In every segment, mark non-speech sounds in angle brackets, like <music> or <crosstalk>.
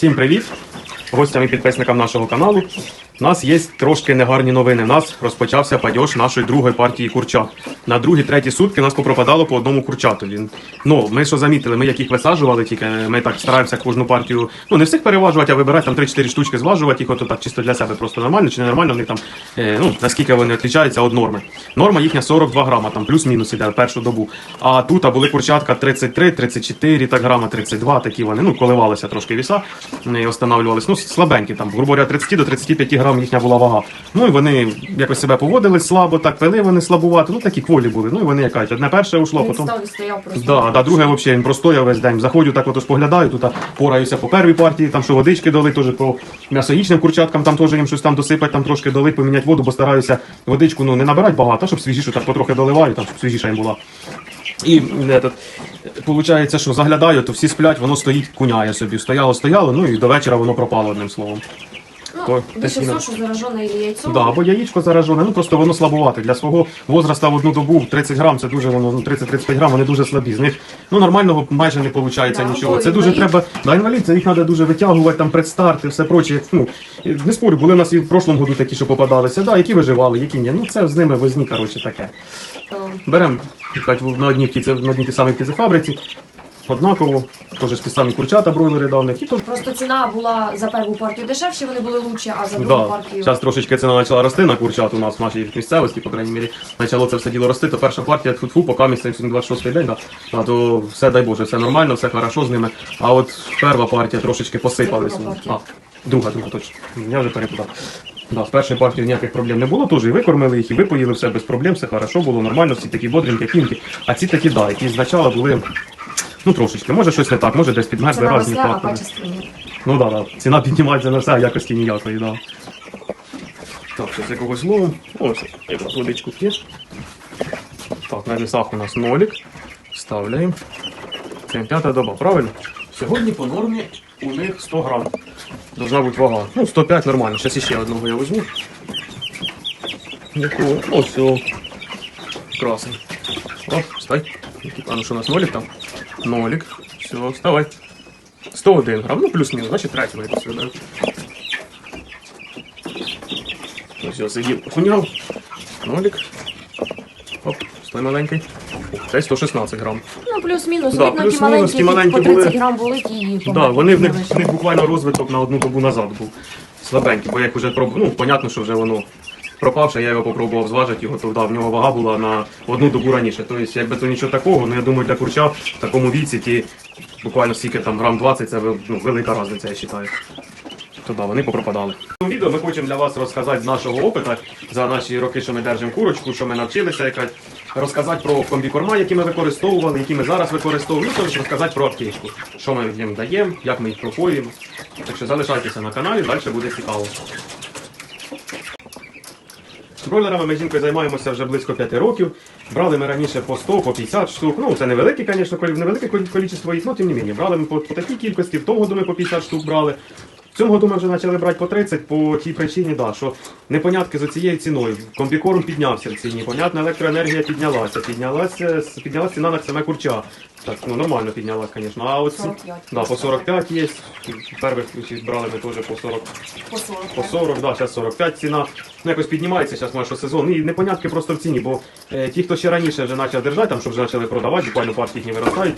Всім привіт! Гостям і підписникам нашого каналу. У нас є трошки негарні новини. У нас розпочався падьож нашої другої партії курчат. На другі, треті сутки нас попропадало по одному курчатові. Ну, ми що замітили, ми яких висаджували, тільки ми так стараємося кожну партію, ну не всіх переважувати, а вибирати там 3-4 штучки, зважувати їх, ото так чисто для себе просто нормально чи ненормально, в них там, е, ну, наскільки вони відрізняються від норми. Норма їхня 42 грама, там плюс-мінус іде в першу добу. А тут а були курчатка 33, 34 так грама, 32, такі вони, ну, коливалися трошки віса, і останавливались. Ну, слабенькі, там, грубо говоря, 30 до 35 грам їхня була вага. Ну і вони якось себе поводили слабо, так пили вони слабувати, ну такі кволі були. Ну і вони якась. Одне перше ушло, потім. стояв просто. Да, да, друге взагалі він простояв весь день. Заходжу так от споглядаю, тут пораюся по першій партії, там що водички дали, теж по м'ясоїчним курчаткам, там теж їм щось там досипать, там трошки долить, поміняти воду, бо стараюся водичку ну, не набирати багато, щоб свіжішу так потрохи доливаю, там, щоб свіжіша їм була. І этот, получається, що заглядаю, то всі сплять, воно стоїть, куняє собі. Стояло, стояло, ну і до вечора воно пропало одним словом. Ну, То- більше все, що заражене і яйцо. Да, або яєчко заражене, ну просто воно слабувате. Для свого возраста в одну добу 30 грам, це дуже воно, ну 30-35 грам, вони дуже слабі. З них ну нормального майже не виходить Да, нічого. або Це дуже інвалід. треба. Да, інвалід, це їх треба дуже витягувати, там предстарти, все проче. Ну, і не спорю, були у нас і в прошлому году такі, що попадалися, да, які виживали, які ні. Ну це з ними возні, коротше, таке. Беремо на одній птиці, на одній тій самій птицефабриці, однаково, теж ті самі курчата бройлери давних, і то Просто ціна була за першу партію дешевше, вони були лучші, а за другу Да. партію. Зараз трошечки ціна почала рости на курчат у нас в нашій місцевості, по крайній мірі. Почало це все діло рости, то перша партія тфу поки місяць 26 день, да. а то все дай Боже, все нормально, все хорошо з ними. А от перша партія трошечки посипалась. Друга партія. А, друга, друга, точно. Я вже перепутав. Да, з першої партії ніяких проблем не було, теж і викормили їх, і випоїли все без проблем, все хорошо було, нормально, всі такі бодренькі, кінки. А ці такі, да, які спочатку були. Ну трошечки, може щось не так, може десь підмерзли Ціна разні росла, а фактори. качество ні. Ну так, да, да. ціна піднімається на все, а якості ніякої, да. Так, щось якогось лову. Ось, якраз водичку п'є. Так, на вісах у нас нолік. Ставляємо. Це п'ята доба, правильно? Сьогодні по нормі у них 100 грам. Должна бути вага. Ну, 105 нормально. Зараз іще одного я візьму. Якого? Ось цього. Красень. О, стай. А ну що у нас нолік там? Нолік. Все, вставай. 101 грам, ну плюс-мінус, значить третій ми посвідаю. Ось я сидів, хуняв. Нолік. Оп, стой маленький. Це 116 грам. Ну, плюс-мінус, Да, видно, ті плюс-мінус, маленькі, ті маленькі по 30 були. грам були, ті да, вони в них, в них буквально розвиток на одну добу назад був. Слабенький, бо як вже проб... ну, понятно, що вже воно пропавше, я його попробував зважити, його то в нього вага була на одну добу раніше. Тобто, якби то нічого такого, ну я думаю, для курча в такому віці ті буквально стільки там грам 20, це ну, велика різниця, я вважаю. То да, вони попропадали. У відео ми хочемо для вас розказати з нашого опиту за наші роки, що ми держимо курочку, що ми навчилися якась. Розказати про комбікорма, які ми використовували, які ми зараз використовуємо, ну, тобто розказати про аптечку, що ми їм даємо, як ми їх пропоюємо. Так що залишайтеся на каналі, далі буде цікаво. Бройлерами ми жінкою займаємося вже близько 5 років. Брали ми раніше по 100, по 50 штук. Ну, це невелике, звісно, невелике кількість їх, але тим не мені. Брали ми по, по такій кількості, в тому году ми по 50 штук брали. В цьому году ми вже почали брати по 30 по тій причині, да, що непонятки з цією ціною. Комбікорм піднявся в ціні, понятно, електроенергія піднялася, піднялася, піднялася ціна на саме курча. Так, ну нормально піднялась, звісно. А от 45. да, по 45 є. Перших ключів брали ми теж по 40. По 40. По 40, да, зараз 45 ціна. Ну, якось піднімається зараз що сезон. І непонятки просто в ціні, бо е, ті, хто ще раніше вже почав держати, там, щоб вже почали продавати, буквально партії їхні виростають,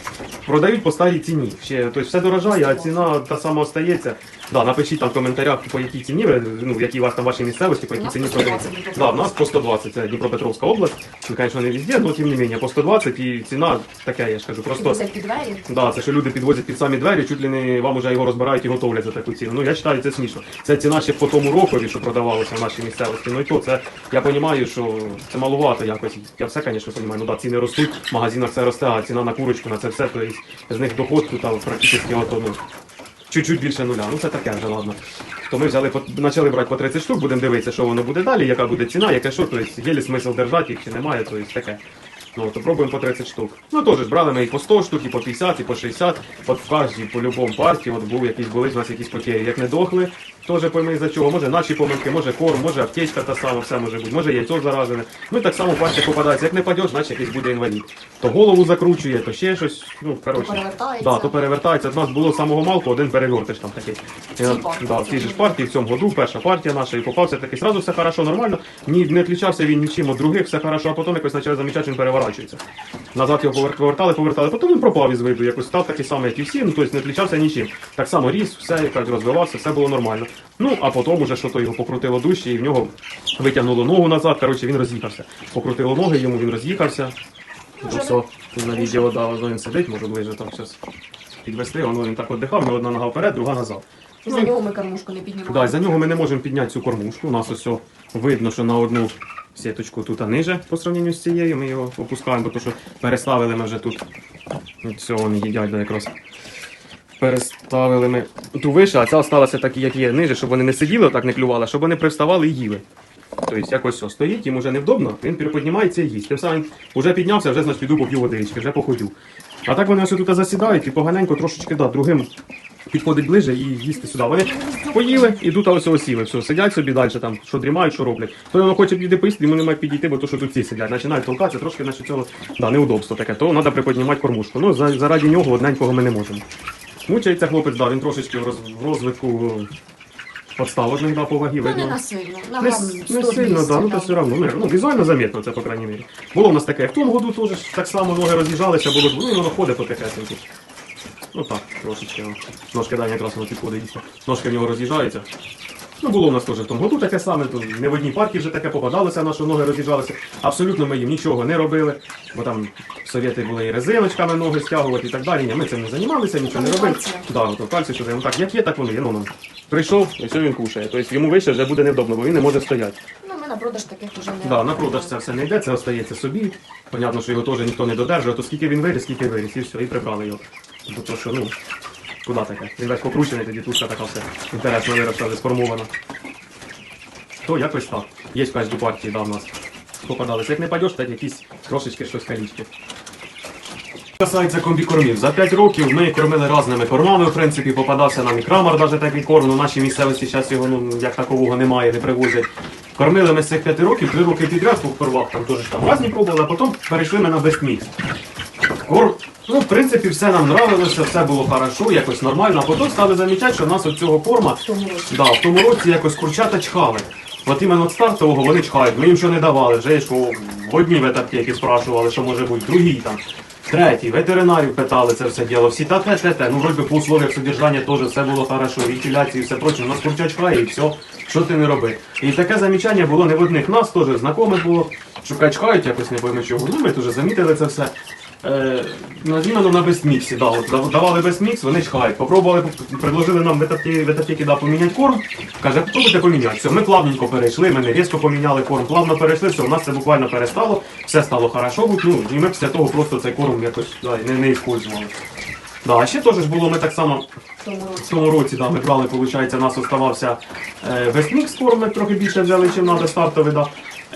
продають по старій ціні. Ще, тобто все дорожає, а ціна та сама остається. Да, напишіть там в коментарях, по якій ціні, ви, ну, які у вас там ваші місцевості, по якій ціні по 120 продається. Да, в нас по 120, це Дніпропетровська область. Ну, звісно, не везде, але тим не менше, по 120 і ціна така, я ж кажу, просто. Це під двері. Да, це що люди підвозять під самі двері, чуть ли не вам уже його розбирають і готовлять за таку ціну. Ну я вважаю, це смішно. Це ціна ще по тому рокові, що продавалося в нашій місцевості. Ну і то це я розумію, що це малувато якось. Я все, звісно, розумію. Ну да, ціни ростуть, в магазинах все росте, а ціна на курочку, на це все, то є з них доход тут там практично чуть-чуть більше нуля. Ну це таке вже ладно. То ми взяли почали брати по 30 штук, будемо дивитися, що воно буде далі, яка буде ціна, яке що, тобто є ли смисл держати їх чи немає, тобто таке. Ну, то пробуємо по 30 штук. Ну теж брали ми і по 100 штук, і по 50, і по 60. От в кожній по любому партії от був якісь були в нас якісь потері. Як не дохли, Теж пойми за чого. Може наші помилки, може корм, може аптечка та сама, все може бути, може яйцо заражене. Ну і так само партія попадається. Як не падеш, значить якийсь буде інвалід. То голову закручує, то ще щось. Ну, коротше. перевертається. Да, то перевертається. У нас було з самого малку один перевертиш там такий. І, от, да, в цій же ж партії, в цьому году, перша партія наша, і попався такий. Сразу все хорошо, нормально. Ні, не відлічався він нічим від других, все хорошо, а потім якось почав замічати, що він переворачується. Назад його повертали, повертали. Потім він пропав із виду, якось став такий самий, як і всі, ну тобто не відлічався нічим. Так само ріс, все якось розвивався, все було нормально. Ну, а потім уже що то його покрутило дужче, і в нього витягнуло ногу назад. Коротше, він роз'їхався. Покрутило ноги, йому він роз'їхався. Ну, все, на відео да, воно він сидить, може ближе там щось підвести, воно він так віддихав, ну, одна нога вперед, друга назад. І за нього ми кормушку не піднімаємо. Да, за нього ми не можемо підняти цю кормушку. У нас ось о, видно, що на одну сіточку тут ниже по сравненню з цією. Ми його опускаємо, бо то, що переставили ми вже тут. От Все, вони їдять да, якраз. Переставили ми ту вище, а ця осталася так, як є ниже, щоб вони не сиділи, так не клювали, щоб вони привставали і їли. Тобто якось все стоїть, їм вже невдобно, він піднімається і їсть. Тим самим вже піднявся, вже значить піду поп'ю водички, вже походю. А так вони ось тут засідають і поганенько трошечки да, другим підходить ближе і їсти сюди. Вони поїли, ідуть, а ось ось сіли. Все, сидять собі далі, там, що дрімають, що роблять. То воно хоче підійти поїсти, йому немає підійти, бо то, що тут ці сидять. Починають толкатися, трошки наче цього да, неудобство таке, то треба приподнімати кормушку. Ну, заради нього одненького ми не можемо. Мучається хлопець, да, він трошечки в, роз, в розвитку подстав одних да, по вагі Ну, не видно. насильно. На Не, не сильно, да, ну то все одно. Ну, візуально заметно, це по крайній мірі. Було в нас таке. В тому году теж ж так само ноги роз'їжджалися, було ж, ну і воно ходить по таке. Ну так, трошечки. ну. Ножки дані якраз воно підходить дійсно. Ножки в нього роз'їжджаються. Ну, було в нас теж в тому году таке саме, то не в одній партії вже таке попадалося, на що ноги роз'їжджалися. Абсолютно ми їм нічого не робили, бо там совєти були і резиночками ноги стягувати і так далі. Ні, ми цим не займалися, нічого не робили. Да, от кальцій сюди. Ну так, як є, так воно є. Ну, ну. Прийшов, і все він кушає. Тобто йому вище вже буде невдобно, бо він не може стояти. Ну, ми на продаж таких вже не Да, на продаж це все не йде, це остається собі. Понятно, що його теж ніхто не додержує, то скільки він виріс, скільки виріс, і все, і прибрали його. Бо то, що, ну, куди таке? Він весь покручений, тоді тушка така все інтересно виростали, сформована. То якось так. Є в кожній партії, да, в нас попадалися. Як не падеш, так якісь трошечки щось калічки. Касається комбікормів. За 5 років ми кормили різними кормами, в принципі, попадався нам і крамар, навіть такий корм, в нашій місцевості зараз його ну, як такового немає, не привозять. Кормили ми з цих 5 років, 3 роки підряд двох первах, там теж там різні пробували, а потім перейшли ми на бестмікс. Ну, в принципі, все нам нравилося, все було хорошо, якось нормально, а потім стали замічати, що в нас от цього корма в тому році. Да, в тому році якось курчата чхали. От іменно від стартового вони чхають. Ми їм що не давали. Вже що в одній спрашували, що може бути, в другій там. Третій, ветеринарів питали це все діло. Всі та те, те, те. Ну, вроді по условиях содержання теж все було хорошо, вентиляції, все проче. У нас курча чхає і все, що ти не роби. І таке замічання було не в одних нас, теж знайомих було, що качкають якось не пойми чого. Ну, ми теж замітили це все. Е, ну, на безміксі, да, от дав- давали безмікс, вони чхають. Попробували, предложили нам в да, поміняти корм. Каже, попробуйте поміняти. Все, ми плавненько перейшли, ми не різко поміняли корм, плавно перейшли, все, у нас це буквально перестало, все стало хорошо, ну, і ми після того просто цей корм якось да, не, не використовували. Да, а ще теж було, ми так само В тому році. да, ми брали, виходить, у нас оставався е, вестмікс корм, ми трохи більше взяли, чим треба, стартовий, да.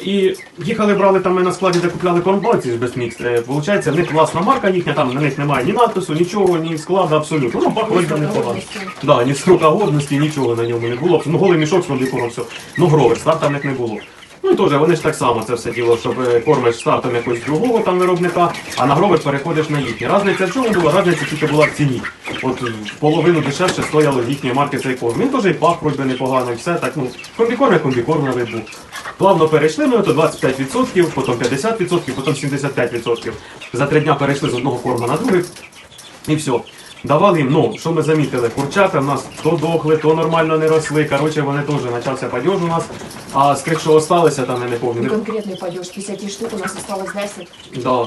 І їхали, брали там ми на складі, де купляли корм, ці ж безмікс. Е, Виходить, в них власна марка їхня, там на них немає ні надпису, нічого, ні складу, абсолютно. Ну, пахло там непогано. Да, ні срока годності, нічого на ньому не було. Ну, голий мішок з комбікором, все. Ну, гровер, там них не було. Ну і теж вони ж так само це все діло, щоб е, кормиш стартом якогось другого там виробника, а на гровер переходиш на їхній. Разниця в чому була? Разниця тільки була в ціні. От е, половину дешевше стояло їхньої марки цей корм. Він теж і пах вроде непогано, все так. Ну, комбікорм як комбікорм на був. Плавно перейшли ми, то 25%, потім 50%, потім 75%. За три дня перейшли з одного корму на другий. І все. Давали їм, ну, що ми замітили, курчата в нас то дохли, то нормально не росли. Коротше, вони теж почався падеж у нас. А з тих, що осталися, там я не пам'ятаю. конкретний падеж, 50 штук у нас осталось 10. Да,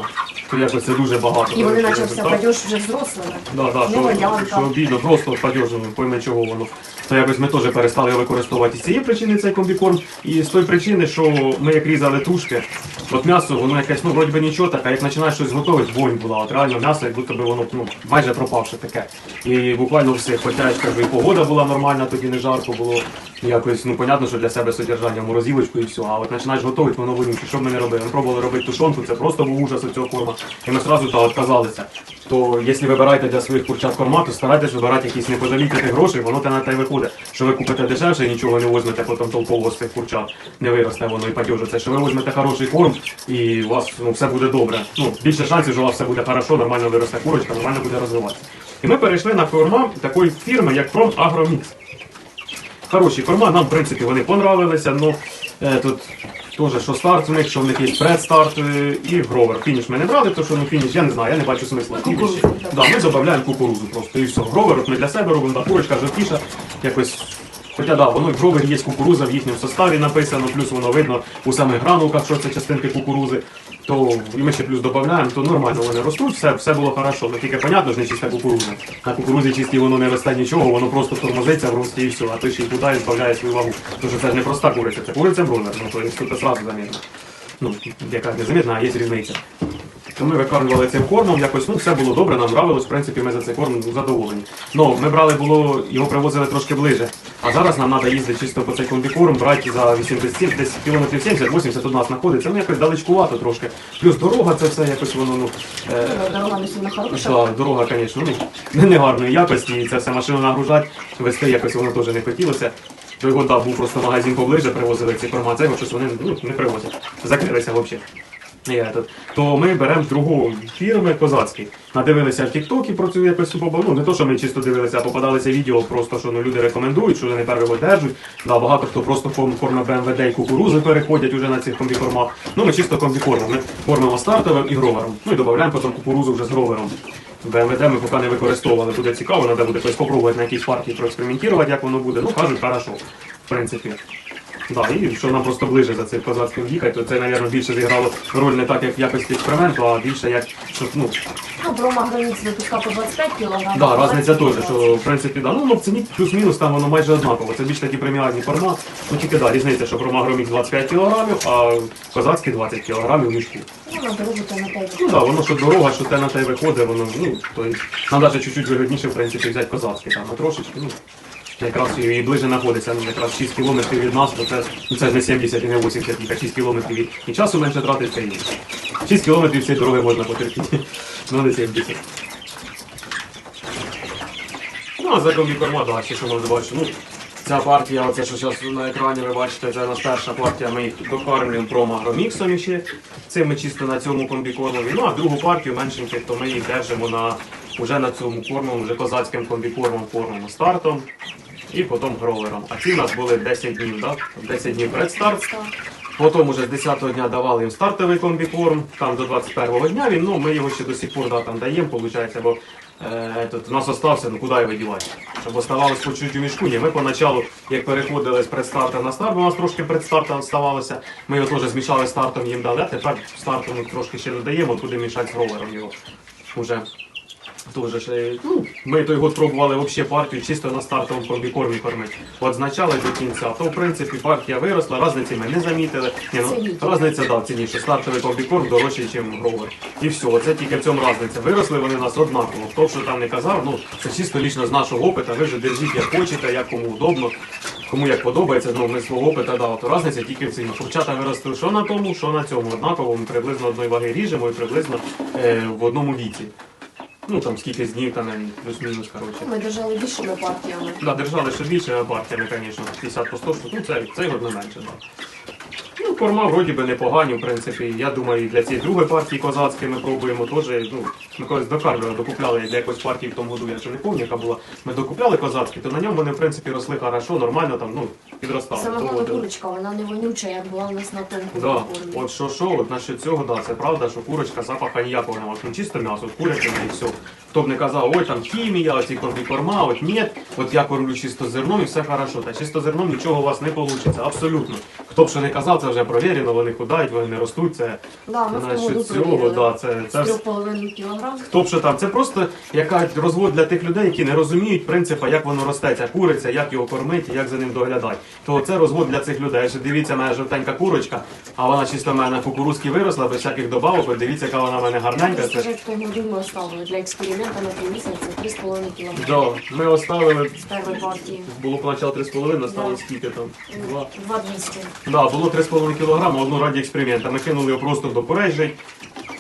то якось це дуже багато. І вони коротше, почався результат. падеж вже взрослими. Да, да, що, валянка. що обідно, просто падежено, пойме чого воно. То якось ми теж перестали використовувати з цієї причини цей комбікорм. І з тої причини, що ми як різали тушки, от м'ясо, воно якесь, ну, вроді би нічого так, а як починаєш щось готувати, вонь була. От реально м'ясо, як будто би воно ну, майже пропавше таке. І буквально все, хоча кажу, і погода була нормальна, тоді не жарко було. якось, ну, понятно, що для себе содержання морозилочку і все, а от починаєш готувати, воно вонюче. Що б ми не робили? Ми пробували робити тушонку, це просто був ужас у цього корма. І ми одразу та відказалися. То якщо вибираєте для своїх курчат корма, то старайтесь вибирати якісь неподалік тих грошей, воно те на те виходить. Що ви купите дешевше і нічого не возьмете потім толкового з цих курчат. Не виросте воно і падьожиться. Що ви візьмете хороший корм і у вас ну, все буде добре. Ну, більше шансів, що у вас все буде хорошо, нормально виросте курочка, нормально буде розвиватися. І ми перейшли на корма такої фірми, як Пром Агромікс. Хороші корма, нам в принципі вони понравилися, ну е, тут теж що старт у них, що в них є предстарт е, і гровер. Фініш ми не брали, тому що ну фініш, я не знаю, я не бачу смисла. в фініші. Да, ми додаємо кукурузу просто і все. Гровер от ми для себе робимо, да, курочка жовтіша, якось. Хоча да, воно і в гровері є кукуруза в їхньому составі написано, плюс воно видно у самих гранулках, що це частинки кукурузи. То і ми ще плюс додаємо, то нормально вони ростуть, все, все було хорошо. Ну тільки понятно, що не чиста кукуруза. На кукурузі чистій воно не росте нічого, воно просто тормозиться в рості і все, а ти ще й туди збавляє свою вагу. Тому що це ж не проста куриця, це куриця бронер, ну то тут одразу замітно. Ну, яка не замітна, а є різниця. То ми викармлювали цим кормом, якось ну все було добре, нам нравилось, в принципі, ми за цей корм задоволені. Ну, ми брали було, його привозили трошки ближе. А зараз нам треба їздити чисто по цей комбікорм, брати за 87, десь кілометрів 70-80 у нас знаходиться. Ну якось далечкувато трошки. Плюс дорога, це все якось воно, ну. Е, Ну, Дорога не сильно хороша. Да, дорога, звісно, ну, не негарної якості, і це все машину нагружати, вести якось воно теж не хотілося. До його да, був просто магазин поближе, привозили ці формат, це його щось вони ну, не привозять. Закрилися взагалі. То ми беремо з другої фірми козацький. Надивилися в Тіктокі про цю якось побав. Ну не то, що ми чисто дивилися, а попадалися відео, просто що ну, люди рекомендують, що вони першого держать. Да, багато хто просто форм, форма БМВД і кукурузи переходять уже на цих комбікормах. Ну ми чисто комбікормом. Ми кормимо стартовим і гровером. Ну і додаємо потім кукурузу вже з гровером. БМВД ми поки не використовували, буде цікаво, треба буде спробувати на якійсь партії проекспериментувати, як воно буде. Ну кажуть, хорошо, в принципі. Да, і що нам просто ближе за цим козацьким їхати, то це, мабуть, більше зіграло роль не так, як в якості експерименту, а більше як щоб, ну, Ну, прома границі випускав по 25 кг. да, різниця теж, що в принципі, да, ну, ну в ціні плюс-мінус там воно майже однаково. Це більш такі преміальні формат. Ну тільки да, різниця, що промагромік 25 кг, а козацький 20 кг в мішку. Ну, на дорогу то на те. Ну да, воно що дорога, що те на те виходить, воно, ну, то есть, нам навіть чуть-чуть вигідніше, в принципі, взяти козацький там, а трошечки, ну, якраз і ближе знаходиться, ну, якраз 6 кілометрів від нас, то це, ну, це ж не 70 і не 80, а 6 кілометрів і, і часу менше тратиться, і 6 кілометрів цієї дороги можна потерпіти, <laughs> ну не 70. Ну, а за комбікорма, да, ще що можна бачити, ну, Ця партія, оце що зараз на екрані ви бачите, це наша перша партія. Ми їх докармлюємо промагроміксом ще. Це ми чисто на цьому комбікормові. Ну а другу партію меншеньких, то ми їх держимо на вже на цьому корму, вже козацьким комбікормом, кормом стартом і потім гровером. А ці в нас були 10 днів, да? 10 днів предстарт. Потім уже з 10-го дня давали їм стартовий комбікорм, там до 21-го дня він, ну ми його ще до сих пор да, там даємо, виходить, бо е, тут, у нас остався, ну куди його дівати? Щоб оставалось по чуть у мішку. Ні, ми поначалу, як переходили з предстарта на старт, бо у нас трошки предстарта оставалося, ми його теж змішали стартом їм дали, а тепер стартом трошки ще додаємо, туди мішати з ровером його. Уже. Тоже ж, е, ну, ми той год пробували вообще партію чисто на стартовому комбікормі кормити. От з начала до кінця. То в принципі партія виросла, різниці ми не замітили. Ні, ну, різниця да, що стартовий комбікорм дорожчий, ніж гровер. І все, це тільки в цьому різниця. Виросли вони нас однаково. Хто б що там не казав, ну це чисто лічно з нашого опиту. Ви вже держіть як хочете, як кому удобно. Кому як подобається, ну ми свого опита дали, то різниця тільки в ціні. Курчата виросли що на тому, що на цьому. Однаково ми приблизно одної ваги ріжемо і приблизно е, в одному віці. Ну там скільки днів, там плюс-мінус, коротше. Ми держали більшими партіями. Да, держали ще більшими партіями, звісно, 50 по 100 штук, ну це, це його не менше, да. Ну, корма вроді би непогані, в принципі. Я думаю, і для цієї другої партії козацької ми пробуємо теж. Ну, ми колись докармлювали, докупляли для якоїсь партії в тому году, я вже не пам'ятаю, яка була. Ми докупляли козацькі, то на ньому вони, в принципі, росли хорошо, нормально там, ну, підростали. Саме головне курочка, вона не вонюча, як була у нас на тому Да, кормі. от що що, от насчет цього, да, це правда, що курочка запаха ніякого немає. Ну чисто м'ясо, куряче і все. Хто б не казав, ой, там хімія, оці корма, от ні, от я кормлю чисто зерном і все хорошо. Та чисто зерном нічого у вас не вийде, абсолютно. Хто б що не казав, це вже провірено, вони худають, вони не ростуть. Це Да, ми в тому насчет году цього, провірили. да, це, це З 3,5 кілограм. Хто б що там, це просто яка розвод для тих людей, які не розуміють принципу, як воно росте, ця куриця, як його кормити, як за ним доглядати. То це розвод для цих людей. Що дивіться, мене жовтенька курочка, а вона чисто в мене на кукурузки виросла, без всяких добавок. От Дивіться, яка вона в мене гарненька. Це... Ми оставили для експерименту на 3 місяці 3,5 кілограм. Да, ми оставили, З першої партії. було поначалу 3,5, стало скільки там? Два. 2,200. Да, було 3,5 кг, одну раді експеримента. Ми кинули його просто до порежей.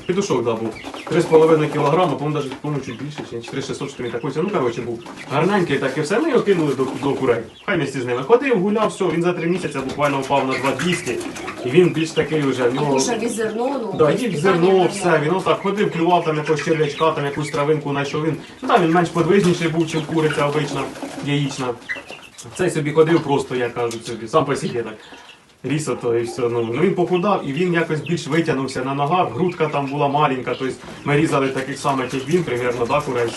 Підушок да, був. 3,5 кг, по-моєму, навіть по-моєму, чуть більше, чи 4600 що такий. Ну, коротше, був гарненький, так і все. Ми його кинули до, до курей. Хай місті з ними. Ходив, гуляв, все, він за 3 місяці буквально впав на 2200. І він більш такий вже, ну... Кушав із зерно, ну, Да, їв зерно, все, він отак ходив, клював там якогось черв'ячка, там якусь травинку знайшов він. Ну так, він менш подвижніший був, чим куриця обична, яєчна. Цей собі ходив просто, як кажуть собі, сам по собі так. Ріс ото і все. Ну, ну він похудав і він якось більш витягнувся на ногах. Грудка там була маленька, тобто ми різали таких самих, як він, примерно, да, курей.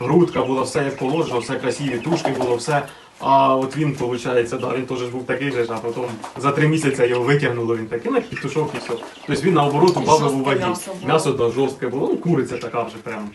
Грудка була все як положено, все красиві, тушки було, все. А от він, виходить, да, він теж був такий же, а потім за три місяці його витягнуло, він такий, ну, підтушок і все. Тобто він наоборот убавив у вагі. м'ясо да, жорстке було, ну куриця така вже прям.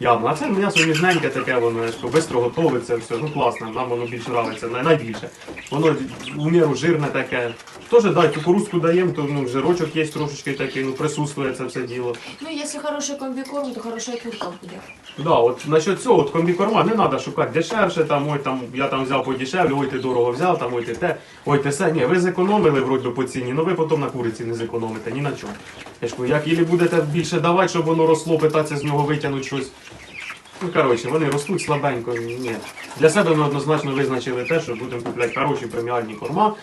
Явно. А це м'ясо ніжненьке таке, воно що швидко готовиться, все. Ну класно, нам воно більше подобається, найбільше. Воно у міру жирне таке. Теж дай кукурузку даємо, то ну, жирочок є трошечки такий, ну присутствує це все діло. Ну, якщо хороший комбікорм, то хороша і курка буде. Да, от насчет цього, от комбікорма, не треба шукати дешевше, там, ой, там, я там взяв подешевле, ой, ти дорого взяв, там, ой, ти те, ой, ти все. Ні, ви зекономили вроді по ціні, але ви потім на куриці не зекономите, ні на чому. Я ж кажу, як ілі будете більше давати, щоб воно росло, питатися з нього витягнути щось. Ну, коротше, вони ростуть слабенько. Ні. Для себе ми однозначно визначили те, що будемо купляти хороші преміальні корма,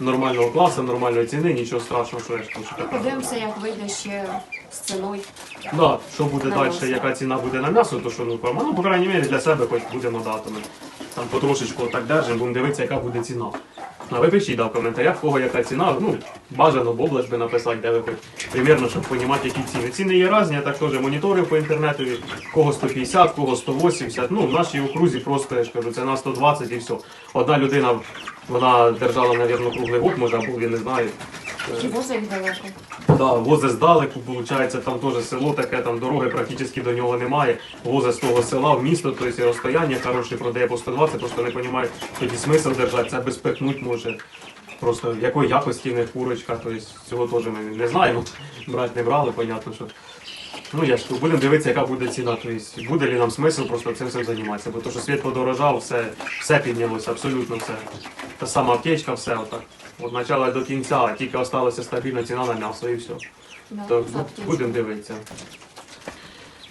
нормального класу, нормальної ціни, нічого страшного, що я ж хочу. Подивимося, як вийде ще з ціною. Да, що буде На далі, м'ясо. яка ціна буде на м'ясо, то що ну корма. Ну, по крайній мірі, для себе хоч будемо дати. Там потрошечку так держимо, будемо дивитися, яка буде ціна. А ви пишіть да, в коментарях, в кого яка ціна. Ну, бажано в би написати, де ви хоч примірно, щоб розуміти, які ціни. Ціни є різні, я так теж моніторив по інтернету, кого 150, кого 180. Ну, в нашій окрузі просто, я ж кажу, це на 120 і все. Одна людина, вона держала, мабуть, круглий год, може, або я не знаю. Далеко? Да, возе здалеку, виходить, там теж село таке, там дороги практично до нього немає. Возе з того села в місто, тобто і розстояння хороше продає по 120, просто не розумію, тоді смисл держати, це безпекнуть може. Просто якої якості них курочка, тобто цього теж ми не знаємо. Брати не брали, понятно, що. Ну я ж кажу, будемо дивитися, яка буде ціна. Тобто буде ли нам смисл просто цим всім займатися. Бо то, що світ подорожав, все, все піднялося, абсолютно все. Та сама аптечка, все отак. Від початку до кінця, тільки залишилася стабільна ціна на м'ясо і все. Да, То будемо дивитися.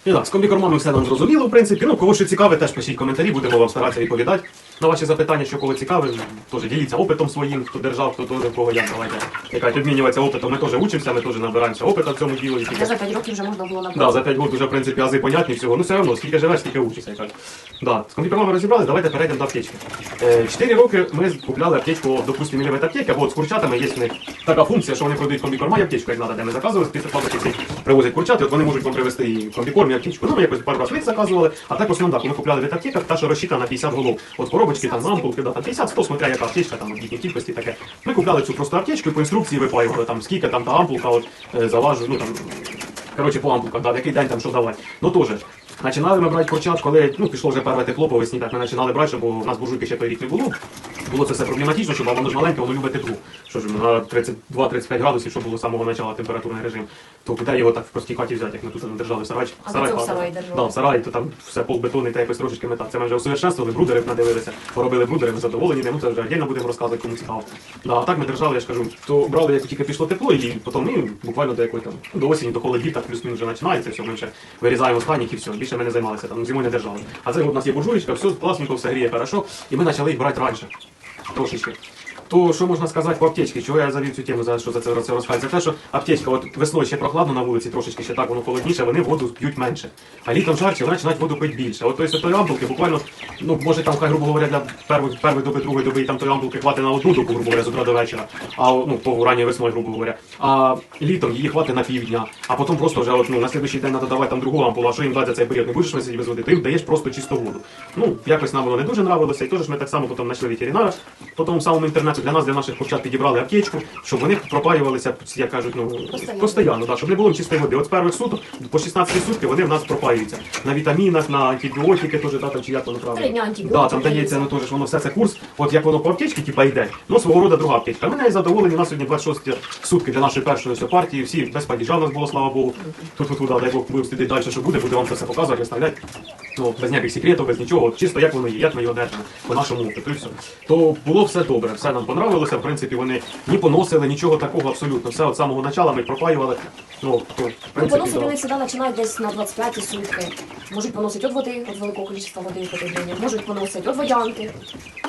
І так, з комбікормами все нам зрозуміло, в принципі. Ну, кого що цікаве, теж пишіть коментарі, будемо вам старатися відповідати. На ваші запитання, що кого цікаве, теж діліться опитом своїм, хто держав, хто теж, кого як, давайте. Яка обмінюватися опитом, ми теж учимося, ми теж набираємося опиту в цьому ділі. Я за 5 років вже можна було Да, за 5 років вже, в принципі, ази понятні всього. Ну, все одно, скільки живеш, скільки учишся, я. Да. З комп'ютерами розібрались, давайте перейдемо до аптечки. Е, Чотири роки ми купляли аптечку, допустимо, мілівет аптеки, або от з курчатами є в них така функція, що вони продають комбікорма аптечку, як треба, де ми заказували, після фабрики привозять курчат, і от вони можуть вам привезти і комбікорм, і аптечку. Ну, ми якось пару разів заказували, а так в основному, так, ми купляли від аптеках, та, що розчитана на 50 голов. От коробочки, там, ампулки, да, там 50-100, смотря яка аптечка, там, в їхній кількості таке. Ми купляли цю просто аптечку і по інструкції випаювали, там, скільки там та ампулка, от, е, ну, там, Коротше, по ампулках, да, в який день там що давати. Ну теж. Починали ми брати курчат, коли ну, пішло вже перше тепло по весні, так ми починали брати, щоб у нас буржуйки ще той рік не було. Було це все проблематично, щоб а воно ж маленьке, воно любить тепло. Що ж на 32-35 градусів, щоб було з самого початку температурний режим. То куди його так в простій хаті взяти, як ми тут держали сарай. А це в держали? Да, в сараї, то там все полбетонний та якось трошечки мета. Це ми вже усовершенствували, брудерів надивилися, поробили брудери, ми задоволені, ну це вже віддільно будемо розказувати, кому цікаво. Да, а так ми держали, я ж кажу, то брали, як тільки пішло тепло, і потім ну, буквально до якої там до осені, до холодів, так плюс-мінус вже починається, все, ми вже вирізаємо останніх і все. Більше ми не займалися, там зимою не держали. А це у нас є буржуєчка, все класненько, все гріє хорошо, і ми почали їх брати раніше. Трошечки. То що можна сказати по аптечці? Чого я завів цю тему, за що за це розказує? Це те, що аптечка, от весною ще прохладно на вулиці, трошечки ще так воно холодніше, вони воду п'ють менше. А літом жарче, вони починають воду пити більше. От тобто тої ампулки буквально, ну може там, хай грубо говоря, для першої, першої доби, другої доби і там тої ампулки хватить на одну добу, грубо говоря, з утра до вечора, а ну по ранньої весною, грубо говоря. А літом її хватить на півдня, а потім просто вже от, ну, на слідуючий день треба давати там другу ампулу, а що їм дати цей період? Не будеш висидіти без води, ти їм даєш просто чисту воду. Ну, якось нам воно не дуже нравилося, і теж ми так само потім знайшли ветеринара, по тому самому інтернету інформацію. Для нас, для наших курчат підібрали аптечку, щоб вони пропаювалися, як кажуть, ну постійно, да, щоб не було чистої води. От з перших суток по 16 сутки вони в нас пропаюються. На вітамінах, на антибіотики, теж да, там, чи як воно правильно. Да, там дається, ну теж воно все це курс. От як воно по аптечці, типа йде, ну свого роду друга аптечка. Ми нею задоволені, у нас сьогодні 26 сутки для нашої першої партії. Всі без падіжа у нас було, слава Богу. Тут тут, да, дай Бог, будемо слідити далі, що буде, буде вам це все показувати, виставляти. Ну, без ніяких секретів, без нічого, чисто як воно є, як ми його держимо по нашому опиту. То було все добре, все нам понравилося. В принципі, вони не поносили, нічого такого абсолютно. Все від самого начала ми пропаювали. Ну, то, в Ну, принципі, поносити да. вони завжди починають десь на 25 сутки. Можуть поносити від води, від великого кількості води в потреблення, можуть поносити від водянки.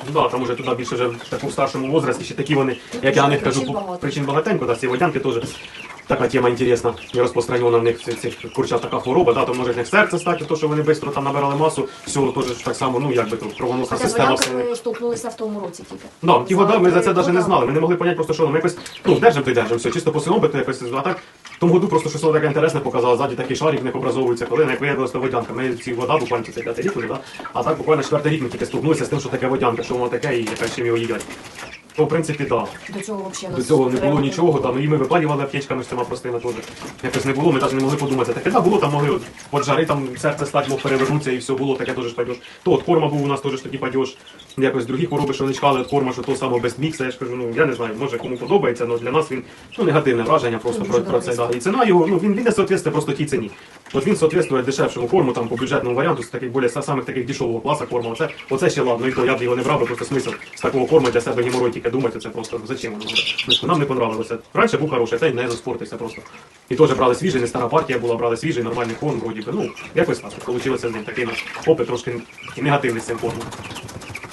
Ну да, там уже туди більше вже в такому старшому возрасті, ще такі вони, Ну, як я на них причин кажу, багато. причин багатенько, да, ці водянки теж така тема інтересна і розпространена в них цих, цих курчат така хвороба, да, то може в них серце стати, то що вони швидко там набирали масу, все теж так само, ну як би то кровоносна Хоча система. все. ми столкнулися в тому році тільки. Да, ті вода, ми за це навіть не знали. Ми не могли поняти просто, що ну, ми якось ну, держимо, то й держимо, все, чисто по синопиту якось, а так. В тому году просто щось таке інтересне показало, ззаді такий шарик них образовується, коли як виявилося, то водянка. Ми ці вода буквально це п'ятий рік, уже, да? а так буквально четвертий рік ми тільки столкнулися з тим, що таке водянка, що воно таке і яка чим його їдять. То, в принципі, так. Да. До цього взагалі До цього не було нічого, там і ми випалювали аптечками з цими простими теж. Якось не було, ми навіть не могли подумати. Таке да, було, там могли от, жари, там серце стать, мог перевернутися і все було, таке теж падеж. То от корма був у нас теж ж такий падеж. Якось другі хвороби, що не чекали від корма, що то саме без мікса, я ж кажу, ну я не знаю, може кому подобається, але для нас він ну, негативне враження просто про, про це. Да. І ціна його, ну він, він не соответствує просто тій ціні. От він соответствує дешевшому корму, там по бюджетному варіанту, з таких більш самих таких дешевого класу корму. Оце, оце ще ладно, і то я б його не брав, бо просто смисл з такого корму для себе геморрой тільки думати, це просто зачем воно буде. Нам не понравилося. Раніше був хороший, цей не заспортився просто. І теж брали свіжий, не стара партія була, брали свіжий, нормальний корм, вроді би. Ну, якось так. Получилося з ним такий наш опит трошки негативний з цим кормом.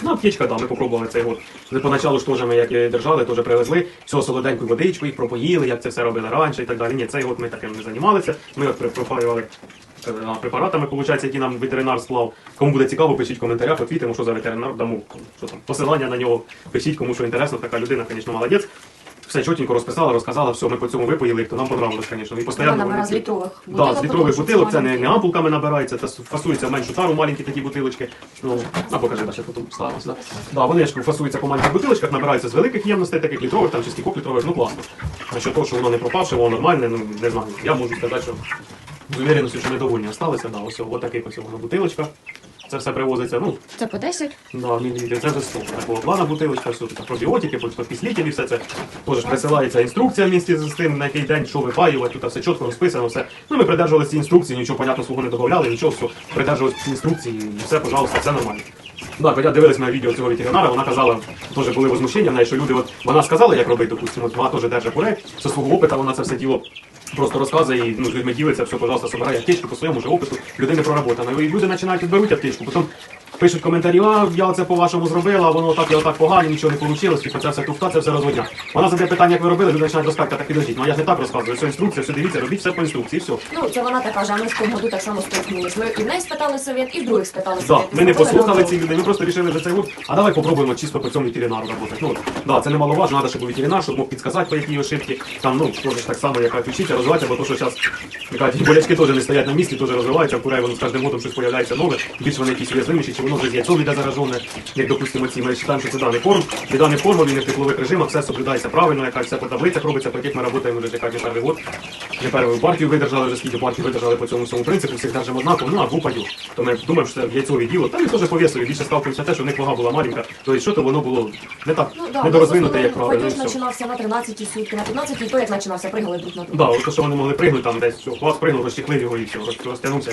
Ну, аптечка, да, ми попробували цей год. Ми поначалу ж теж ми як і держали, теж привезли, всю солоденьку водичку, їх пропоїли, як це все робили раніше і так далі. Ні, цей от ми таким не займалися. Ми от при- е, препаратами, виходить, які нам ветеринар склав. Кому буде цікаво, пишіть в коментарях, отвітимо, що за ветеринар дамо. Що там, посилання на нього, пишіть, кому що інтересно, така людина, звісно, молодець. Все чотенько розписала, розказала, все, ми по цьому випоїли, їх, то нам понравилось, звісно. І постійно Вона з літрових Да, з літрових бутилок, це не, не ампулками набирається, це фасується в меншу тару, маленькі такі бутилочки. Ну, а покажи, да, потім ставимо сюди. Да, вони ж фасуються по маленьких бутилочках, набираються з великих ємностей, таких літрових, там чи скількох літрових, ну класно. А що то, що воно не пропавше, воно нормальне, ну не знаю. Я можу сказати, що з увереністю, що ми довольні залишилися. Да, ось ось таких ось воно бутилочка. Це все привозиться, ну, Це по 10. Да, мілілітрів. Це вже 100. Такого плана бутилочка, все тут пробіотики, підкислителі, все це. Теж присилається інструкція в місті з тим, на який день що випаювати, тут все чітко розписано, все. Ну, ми придержувалися ці інструкції, нічого понятно свого не додавали, нічого, все. Придержувалися ці інструкції, і все, пожалуйста, все нормально. Да, хоча дивились на відео цього ветеринара, вона казала, теж були возмущення в неї, що люди, от, вона сказала, як робити, допустимо, от вона теж держить курей, зі свого опиту вона це все діло просто розказує і ну, з людьми ділиться, все, пожалуйста, собирає аптечку по своєму ж опиту, людини проработана. І люди починають відберуть аптечку, потім пишуть коментарі, а я це по-вашому зробила, воно так і отак погано, нічого не вийшло, типу, це все туфта, це все розводня. Вона задає питання, як ви робили, люди починають розказувати, так підождіть. Ну а я ж не так розказую, все інструкція, все дивіться, робіть все по інструкції, все. Ну, це вона така ж, а ми в тому году так само столкнулись. Ми і в неї спитали совет, і в других спитали Да, совет. ми не послухали ці люди, ми просто вирішили за цей год, а давай попробуємо чисто по цьому ветеринару працювати. Ну, да, це немаловажно, треба, щоб був ветеринар, щоб мог підказати, по якій ошибки. Там, ну, теж так само, як вчиться, розвиватися, бо то, що зараз болячки теж не стоять на місці, теж розвиваються, в воно з кожним годом щось появляється нове, більш вони якісь уязвиміші, чи воно вже з яйцом іде заражене, як, допустимо, ці. Ми вважаємо, що це даний корм, і даний корм, він не в теплових режимах, все соблюдається правильно, якась все по таблицях робиться, по яких ми працюємо вже яка не перший год. Не першу партію видержали, вже скільки партій видержали по цьому всьому принципу, всіх держимо однаково, ну або падю. То ми думаємо, що це яйцове діло. Та і теж по більше сталкуємося те, що в них вага була маленька, тобто що то воно було не так Ну, да, недорозвинуте, як правильно. і починався на 13 сутки, на 15 і то, як починався, пригали друг на друга. Да, от то, що вони могли пригнути там десь, все, клас пригнув, розчехлив його і все, розтягнувся.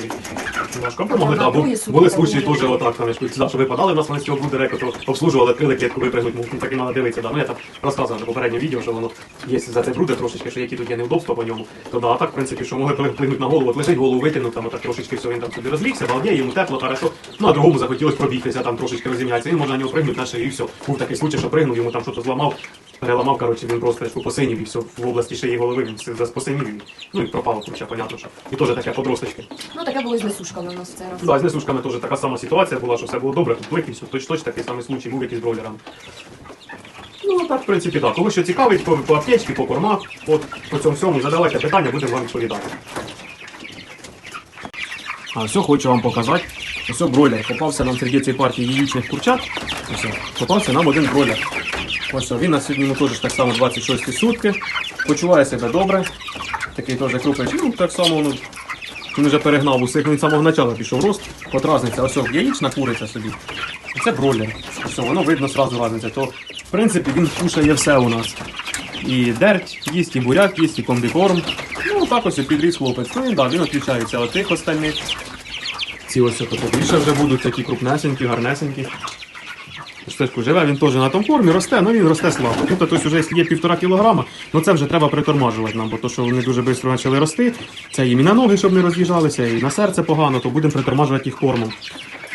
Важко могли, да, були случаї теж отак, якщо сюди, що випадали в нас на цього будерека, то обслужували, відкрили клітку, випригнуть, ну, так і мали дивитися. Да. Ну, я там розказував вже попереднє відео, що воно є за це бруде трошечки, що які тут є неудобства по ньому. То да, так, в принципі, що могли плинуть на голову, от лежить, голову витягнув, там отак трошечки все, він там собі розлігся, балдіє, йому тепло, хорошо. Ну, а другому захотілося пробігтися, там трошечки розім'яться, він може на нього пригнути, на і все. Був такий случай, що пригнув, йому там щось зламав, переламав, коротше, він просто посинів і все, в області шиї голови він все посинів, ну і пропало, коротше, понятно, що. І теж таке подросточки. Ну, таке було і з несушками у нас в цей раз. Да, з несушками теж така сама ситуація була, що все було добре, тут плик і все, точ, точ такий самий случай був, як і з бройлерами. Ну, так, в принципі, так. Кого що цікавить, по, по аптечці, по кормах, от по цьому всьому задавайте питання, будемо вам відповідати. А все хочу вам показати. Ось бройлер. Попався нам серед цієї партії яєчних курчат. Ось, попався нам один бройлер. Ось він на сьогодні йому теж так само 26 сутки. Почуває себе добре. Такий теж крупний. Ну, так само, ну, він вже перегнав усіх, він з самого початку пішов рост. От разниця, ось яєчна куриця собі. Це бройлер. Ось воно видно сразу разниця. То, в принципі, він кушає все у нас. І дерть їсть, і буряк їсть, і комбікорм. Ну, так ось підріс хлопець. Ну, він, да, він відрізняється від тих остальних. Ці ось побільше вже будуть такі крупнесенькі, гарнесенькі. Стежку живе, він теж на тому формі росте, але він росте слабо. Тут тобто, вже є півтора кілограма, ну це вже треба притормажувати нам, бо то, що вони дуже швидко почали рости. Це їм і на ноги, щоб не роз'їжджалися, і на серце погано, то будемо притормажувати їх кормом.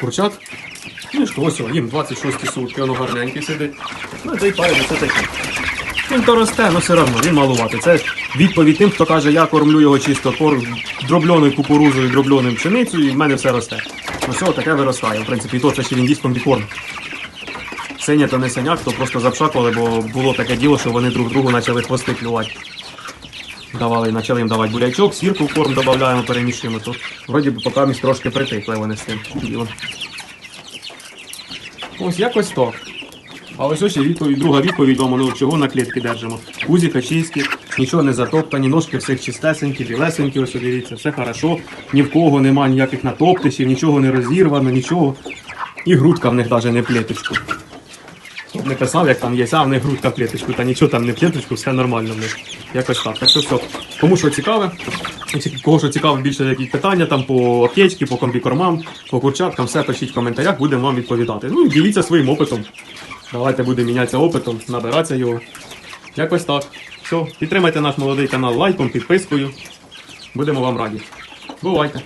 Курчат. Ну і що, ось їм 26 сутки, воно гарненький сидить. Ну цей парень це такий. Він то росте, але все одно, він малувати. Це відповідь тим, хто каже, я кормлю його чисто кор... дробльоною кукурузою, дробльоною пшеницею, і в мене все росте. Ну все, таке виростає. В принципі, і то це ще він їсть комбікорм. Синя то не синяк, то просто запшакували, бо було таке діло, що вони друг другу почали хвости клювати. Давали, почали їм давати бурячок, сірку в корм додаємо, перемішуємо, то вроді б поки трошки притикли вони з тим ділом. Ось якось так. А ось ось відповідь, друга відповідь вам, ну чого на клітки держимо. Кузі чисті, нічого не затоптані, ножки всіх чистесенькі, білесенькі, ось дивіться, все хорошо. Ні в кого нема ніяких натоптишів, нічого не розірвано, нічого. І грудка в них навіть не в плеточку. Не писав, як там є, а в них грудка в плеточку, та нічого там не в плеточку, все нормально в них. Якось так. Так що все. Кому що цікаве, кого що цікаве більше якісь питання там по аптечці, по комбікормам, по курчаткам, все пишіть в коментарях, будемо вам відповідати. Ну і діліться своїм опитом. Давайте будемо мінятися опитом, набиратися його. Якось так. Все, підтримайте наш молодий канал лайком, підпискою. Будемо вам раді. Бувайте!